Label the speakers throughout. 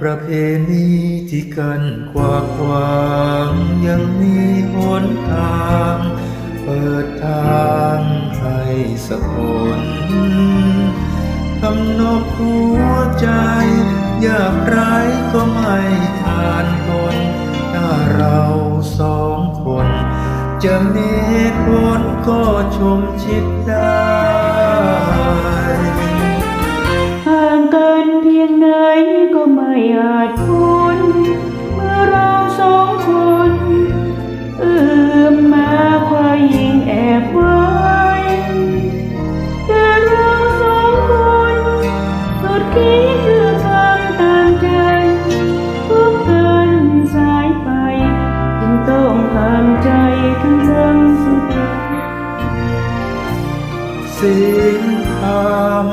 Speaker 1: ประเพณีที่กันกว่ากวางยังมีหนทาง เปิดทางให้สักคนกำนบหัวใจ อยากไรก็ไม่ทานทนถ้าเราสองคน จะมีผลก็ชมชิดได้
Speaker 2: สิ่ง
Speaker 1: ธรรม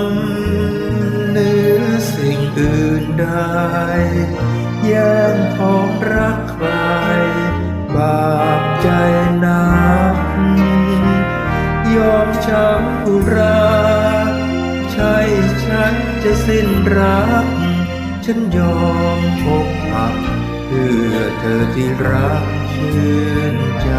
Speaker 1: เหนือสิ่งอื่นใดยังของรักใคร บาปใจนักยอมช้ำผู้รักใช่ฉันจะสิ้นรัก ฉันยอมอกหักเพื่อเธอที่รักชื่นใจ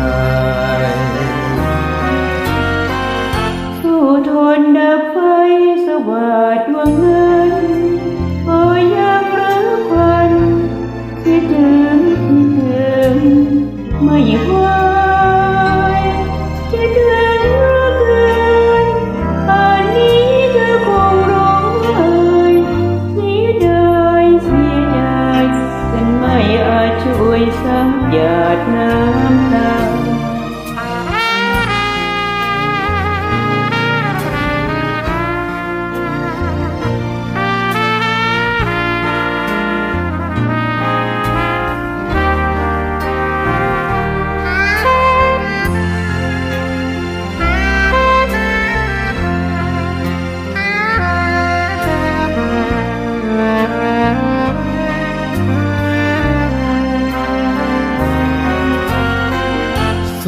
Speaker 2: ไม่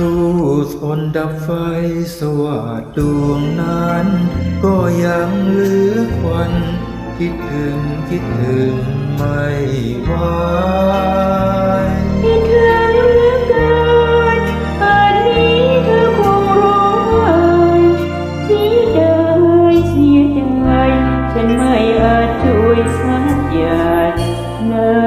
Speaker 2: ทูสอนดับไฟสว่าดดวงนั้น ก็ยังเหลือควันคิดถึงคิดถึงไม่ไหวคิดถึงเหลือเกินป่นนี้เธอคงร้องไห้เสียดายเสียดายฉันไม่อาจช่วยสักอย่า
Speaker 1: งนะ